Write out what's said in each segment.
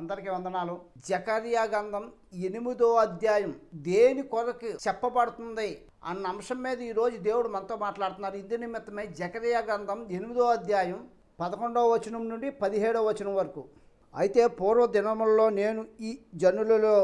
అందరికీ వందనాలు. జకరియా గంధం ఎనిమిదో అధ్యాయం దేని కొరకు చెప్పబడుతుంది అన్న అంశం మీద ఈరోజు దేవుడు మనతో మాట్లాడుతున్నారు. ఇందు నిమిత్తమై జకరియా గంధం ఎనిమిదో అధ్యాయం పదకొండవ వచనం నుండి పదిహేడవ వచనం వరకు. అయితే పూర్వ దినముల్లో నేను ఈ జనులలో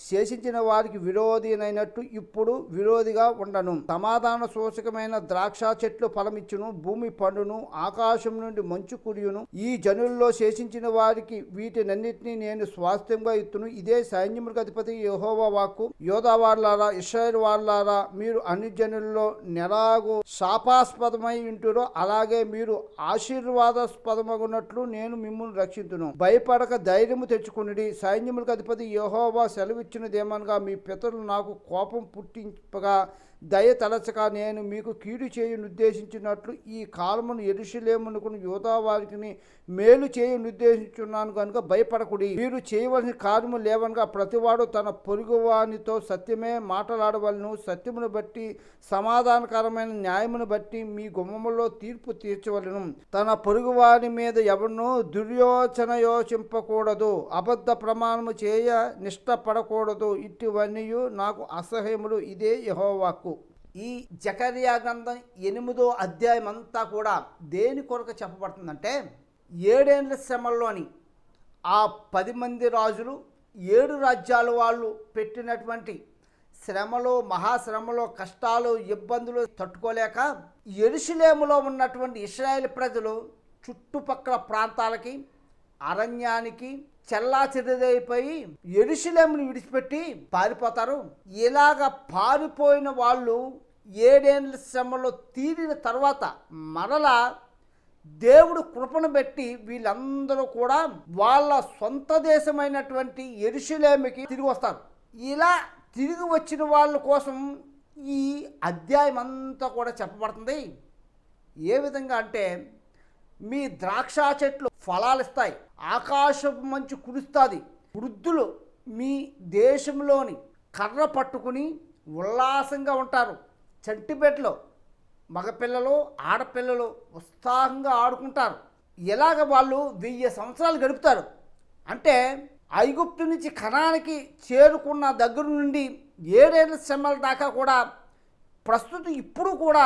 శేషించిన వారికి విరోధినైనట్టు ఇప్పుడు విరోధిగా ఉండను. సమాధాన సూచకమైన ద్రాక్ష చెట్లు ఫలమిచ్చును భూమి పండును ఆకాశం నుండి మంచు కురియును. ఈ జనుల్లో శేషించిన వారికి వీటినన్నిటినీ నేను స్వాస్థ్యంగా ఇత్తును. ఇదే సైన్యములకు అధిపతి యెహోవా వాక్కు. యోధా వాళ్ళారా ఇస్రాయల్ వాళ్ళారా మీరు అన్ని జనుల్లో నెలాగు శాపాస్పదమై ఉంటురో అలాగే మీరు ఆశీర్వాదాస్పదమగునట్లు నేను మిమ్మల్ని రక్షించును భయపడక ధైర్యము తెచ్చుకుని సైన్యములకు అధిపతి యెహోవా ఇచ్చినదేమనగా మీ పితరులు నాకు కోపం పుట్టింపగా దయ తలచక నేను మీకు కీడు చేయను ఉద్దేశించినట్లు ఈ కాలమును ఎరుషులేమునకు యోధా వారికి మేలు చేయను ఉద్దేశించున్నాను కనుక భయపడకుడి. మీరు చేయవలసిన కార్యము లేవనగా ప్రతివాడు తన పొరుగువానితో సత్యమే మాట్లాడవలను. సత్యమును బట్టి సమాధానకరమైన న్యాయమును బట్టి మీ గుమ్మములో తీర్పు తీర్చవలను. తన పొరుగువాని మీద ఎవరినూ దుర్యోచన యోచింపకూడదు. అబద్ధ ప్రమాణము చేయ నిష్టపడకూడదు. ఇటువన్నీ నాకు అసహ్యములు. ఇదే యహోవాకు. ఈ జకర్యా గ్రంథం ఎనిమిదో అధ్యాయం అంతా కూడా దేని కొరకు చెప్పబడుతుందంటే ఏడేండ్ల శ్రమల్లోని ఆ పది మంది రాజులు ఏడు రాజ్యాల వాళ్ళు పెట్టినటువంటి శ్రమలు మహాశ్రమలో కష్టాలు ఇబ్బందులు తట్టుకోలేక ఎరుషులేములో ఉన్నటువంటి ఇస్రాయేల్ ప్రజలు చుట్టుపక్కల ప్రాంతాలకి అరణ్యానికి చెల్లా చెదరైపోయి ఎరుషులేముని విడిచిపెట్టి పారిపోతారు. ఇలాగ పారిపోయిన వాళ్ళు ఏడేళ్ళ శ్రమలో తీరిన తర్వాత మరలా దేవుడు కృపను పెట్టి వీళ్ళందరూ కూడా వాళ్ళ సొంత దేశమైనటువంటి ఎరుషులేమికి తిరిగి వస్తారు. ఇలా తిరిగి వచ్చిన వాళ్ళ కోసం ఈ అధ్యాయం అంతా కూడా చెప్పబడుతుంది. ఏ విధంగా అంటే మీ ద్రాక్ష చెట్లు ఫలాలు ఇస్తాయి ఆకాశపు మంచు కురుస్తుంది. వృద్ధులు మీ దేశంలోని కర్ర పట్టుకుని ఉల్లాసంగా ఉంటారు. చంటిపెట్లో మగపిల్లలు ఆడపిల్లలు ఉత్సాహంగా ఆడుకుంటారు. ఇలాగ వాళ్ళు వెయ్యి సంవత్సరాలు గడుపుతారు? అంటే ఐగుప్తు నుంచి కణానికి చేరుకున్న దగ్గర నుండి ఏడేళ్ళ శ్రమల దాకా కూడా ప్రస్తుతం ఇప్పుడు కూడా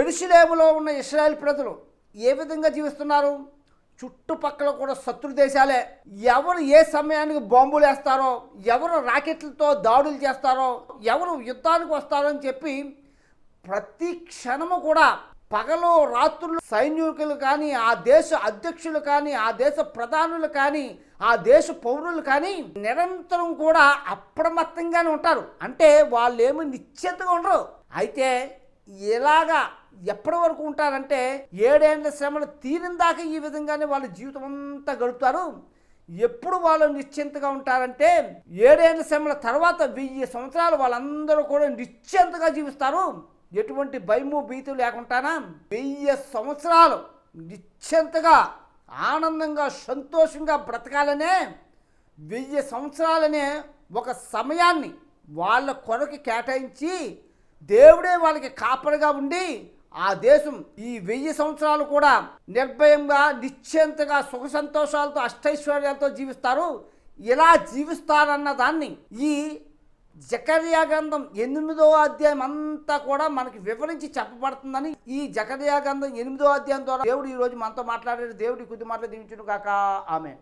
ఎరుసలేములో ఉన్న ఇస్రాయల్ ప్రజలు ఏ విధంగా జీవిస్తున్నారు? చుట్టుపక్కల కూడా శత్రు దేశాలే. ఎవరు ఏ సమయానికి బాంబులు వేస్తారో ఎవరు రాకెట్లతో దాడులు చేస్తారో ఎవరు యుద్ధానికి వస్తారో అని చెప్పి ప్రతి క్షణము కూడా పగలు రాత్రులు సైనికులు కానీ ఆ దేశ అధ్యక్షులు కానీ ఆ దేశ ప్రధానులు కానీ ఆ దేశ పౌరులు కానీ నిరంతరం కూడా అప్రమత్తంగానే ఉంటారు. అంటే వాళ్ళు ఏమి నిశ్చింతగా ఉండరు. అయితే ఇలాగా ఎప్పటి వరకు ఉంటారంటే ఏడేళ్ళ శ్రమలు తీరిన దాకా ఈ విధంగానే వాళ్ళ జీవితం అంతా గడుపుతారు. ఎప్పుడు వాళ్ళు నిశ్చింతగా ఉంటారంటే ఏడేళ్ళ శ్రమల తర్వాత వెయ్యి సంవత్సరాలు వాళ్ళందరూ కూడా నిశ్చింతగా జీవిస్తారు. ఎటువంటి భయము భీతి లేకుండానా వెయ్యి సంవత్సరాలు నిశ్చింతగా ఆనందంగా సంతోషంగా బ్రతకాలనే వెయ్యి సంవత్సరాలనే ఒక సమయాన్ని వాళ్ళ కొరకు కేటాయించి దేవుడే వాళ్ళకి కాపరిగా ఉండి ఆ దేశం ఈ వెయ్యి సంవత్సరాలు కూడా నిర్భయంగా నిశ్చయంతగా సుఖ సంతోషాలతో అష్టైశ్వర్యాలతో జీవిస్తారు. ఇలా జీవిస్తారన్న దాన్ని ఈ జకర్యా గ్రంథం ఎనిమిదో అధ్యాయం అంతా కూడా మనకి వివరించి చెప్పబడుతుందని ఈ జకర్యా గ్రంథం ఎనిమిదో అధ్యాయం ద్వారా దేవుడు ఈరోజు మనతో మాట్లాడాడు. దేవుడి కొద్ది మాటలు దీవించును కాక ఆమె